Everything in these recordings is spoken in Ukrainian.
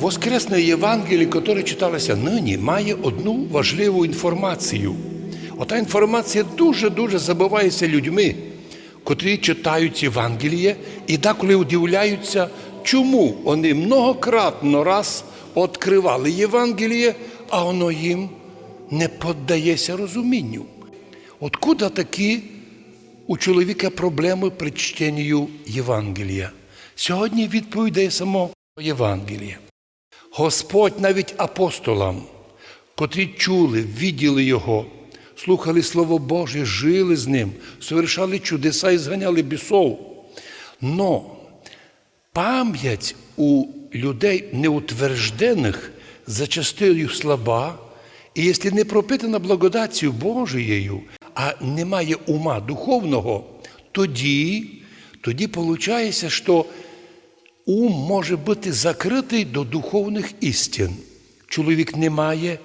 Воскресне Євангеліє, яке читалося нині, має одну важливу інформацію. Ота інформація дуже-дуже забувається людьми, котрі читають Євангеліє і деколи удивляються, чому вони многократно раз відкривали Євангеліє, а воно їм не піддається розумінню. Откуда такі у чоловіка проблеми при чтенню Євангелія? Сьогодні відповідь дає само Євангеліє. Господь навіть апостолам, котрі чули, відділи Його, слухали Слово Боже, жили з ним, совершали чудеса і зганяли бісов. Но пам'ять у людей неутверждених зачастую слаба, і якщо не пропитана благодаттю Божією, а немає ума духовного, тоді, тоді виходить, що ум може бути закритий до духовних істин. Чоловік не має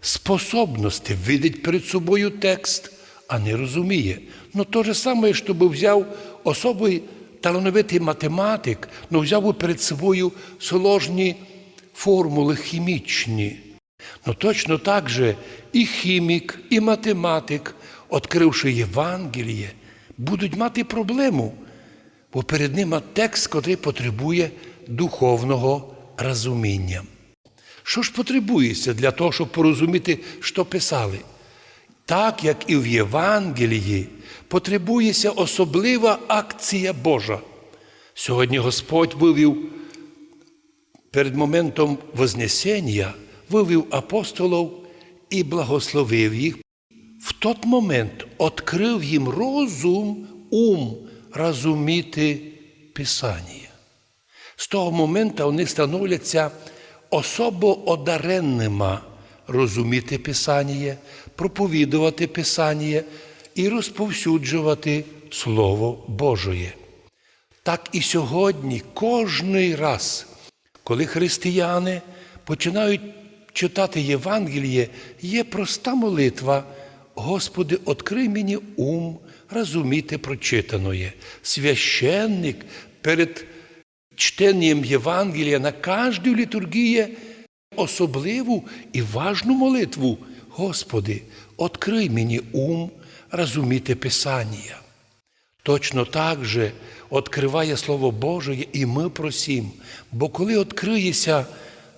способності видіти перед собою текст, а не розуміє. Ну, то же саме, щоб взяв особий талановитий математик, ну взяв би перед собою сложні формули хімічні. Ну точно так же і хімік, і математик, відкривши Євангеліє, будуть мати проблему, бо перед ними текст, який потребує духовного розуміння. Що ж потребується для того, щоб порозуміти, що писали? Так як і в Євангелії, потребується особлива акція Божа. Сьогодні Господь вивів перед моментом Вознесення, вивів апостолів і благословив їх. В той момент відкрив їм розум, ум розуміти Писання. З того моменту вони становляться особо одаренними розуміти Писання, проповідувати Писання і розповсюджувати Слово Божоє. Так і сьогодні, кожний раз, коли християни починають читати Євангеліє, є проста молитва. Господи, відкрий мені ум розуміти прочитаноє. Священник перед чтенням Євангелія на кожній літургії особливу і важну молитву. Господи, відкрий мені ум розуміти Писання. Точно так же відкриває Слово Боже, і ми просім. Бо коли відкриється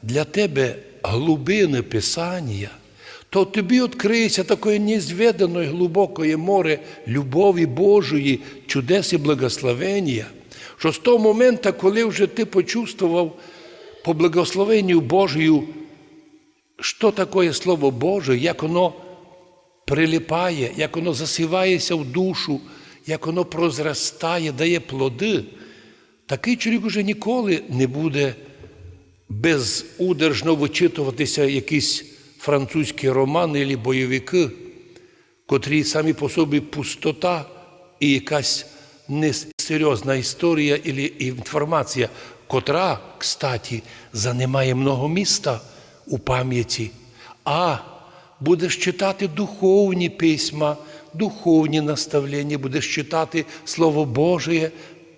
для тебе глибини Писання, то тобі відкриється таке незведане глибоке море любові Божої, чудес і благословення, що з того моменту, коли вже ти почувствував по благословенню Божою, що таке Слово Боже, як воно прилипає, як воно засівається в душу, як воно прозростає, дає плоди, такий чоловік уже ніколи не буде безудержно вичитуватися якісь французькі романи або бойовики, котрі самі по собі пустота і якась несерйозна історія і інформація, котра, кстати, занимає много міста у пам'яті, а будеш читати духовні письма, духовні наставлення, будеш читати Слово Боже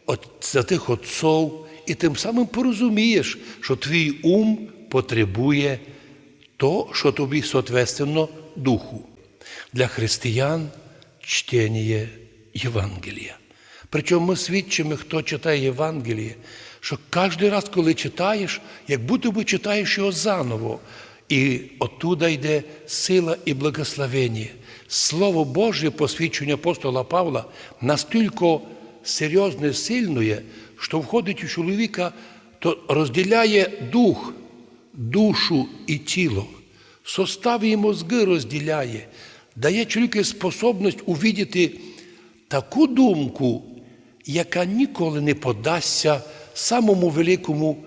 от святих отців, і тим самим порозумієш, що твій ум потребує то, що тобі соответственно духу. Для християн чтення Євангелія. Причому ми свідчимо, хто читає Євангеліє, що кожен раз, коли читаєш, як будто би читаєш його заново. І оттуда йде сила і благословення. Слово Боже, посвідчення апостола Павла, настільки серйозне, сильне, що входить у чоловіка, то розділяє дух, душу і тіло, состав і мозги розділяє, дає чоловіку способність увідіти таку думку, яка ніколи не подасться самому великому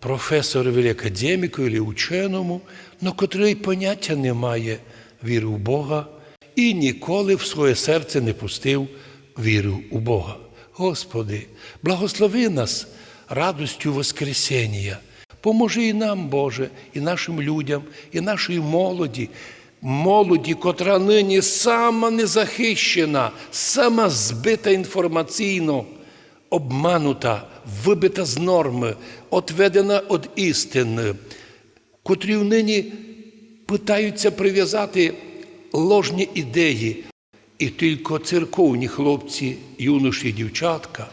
професору, академіку або ученому, но котрий поняття не має віри в Бога і ніколи в своє серце не пустив віру у Бога. Господи, благослови нас радостю Воскресення. Поможи і нам, Боже, і нашим людям, і нашій молоді, молоді, котра нині сама незахищена, сама збита інформаційно, обманута, вибита з норми, отведена від істини, котрі нині питаються прив'язати ложні ідеї. І тільки церковні хлопці, юноші і дівчатка,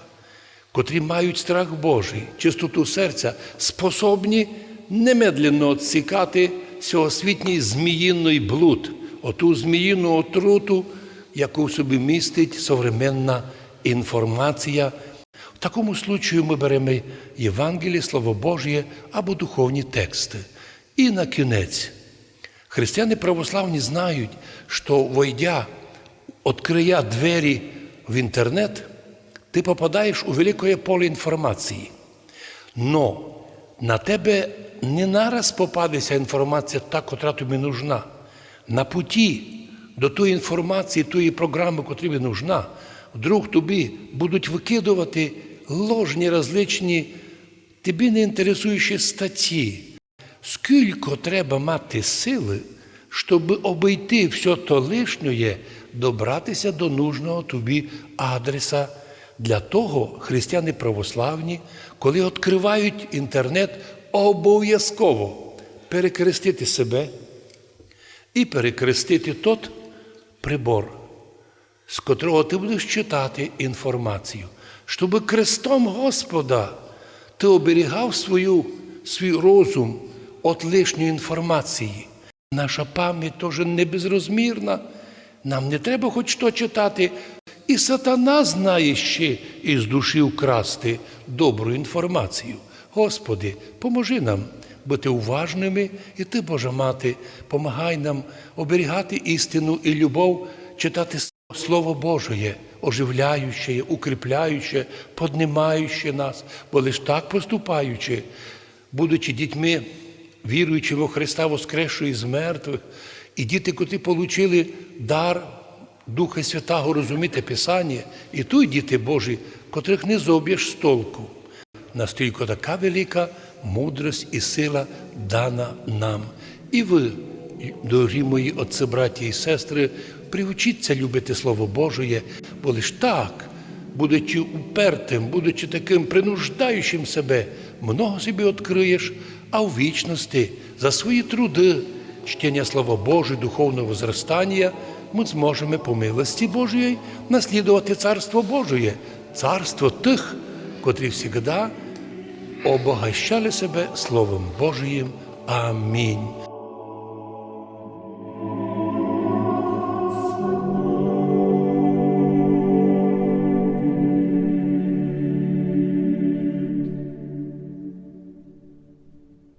котрі мають страх Божий, чистоту серця, способні немедленно відсікати сьогосвітній зміїний блуд, оту зміїну отруту, яку в собі містить современна інформація. В такому случаю ми беремо Євангеліє, Слово Божє або духовні тексти. І на кінець. Християни православні знають, що войдя, відкриє двері в інтернет, ти попадаєш у велике поле інформації. Но на тебе не нараз попадеться інформація та, котра тобі нужна. На путі до тої інформації, тої програми, котрі тобі нужна, вдруг тобі будуть викидувати ложні различні, тобі не інтересуючі статті. Скільки треба мати сили, щоб обійти все то лишнє, добратися до нужного тобі адреса. Для того християни православні, коли відкривають інтернет, обов'язково перекрестити себе і перекрестити тот прибор, з котрого ти будеш читати інформацію, щоб крестом Господа ти оберігав свою, свій розум від лишньої інформації. Наша пам'ять теж не безрозмірна. Нам не треба хоч що читати. І сатана знає ще із душі вкрасти добру інформацію. Господи, поможи нам бути уважними, і Ти, Божа Мати, помагай нам оберігати істину і любов, читати Слово Божє, оживляюче, укріпляюче, поднимаюче нас, бо лиш так поступаючи, будучи дітьми, віруючи во Христа Воскресшого із мертвих, і діти, котрі отримали дар Духа Святого розуміти Писання, і тут діти Божі, котрих не зоб'єш з толку. Настільки така велика мудрость і сила дана нам. І ви, дорогі мої отці, браті і сестри, приучіться любити Слово Божє, бо лиш так, будучи упертим, будучи таким принуждаючим себе, много собі відкриєш, а в вічності за свої труди, чтення Слова Божого, духовного зростання, ми зможемо по милості Божої наслідувати Царство Божє, царство тих, котрі завжди обогащали себе Словом Божиїм. Амінь.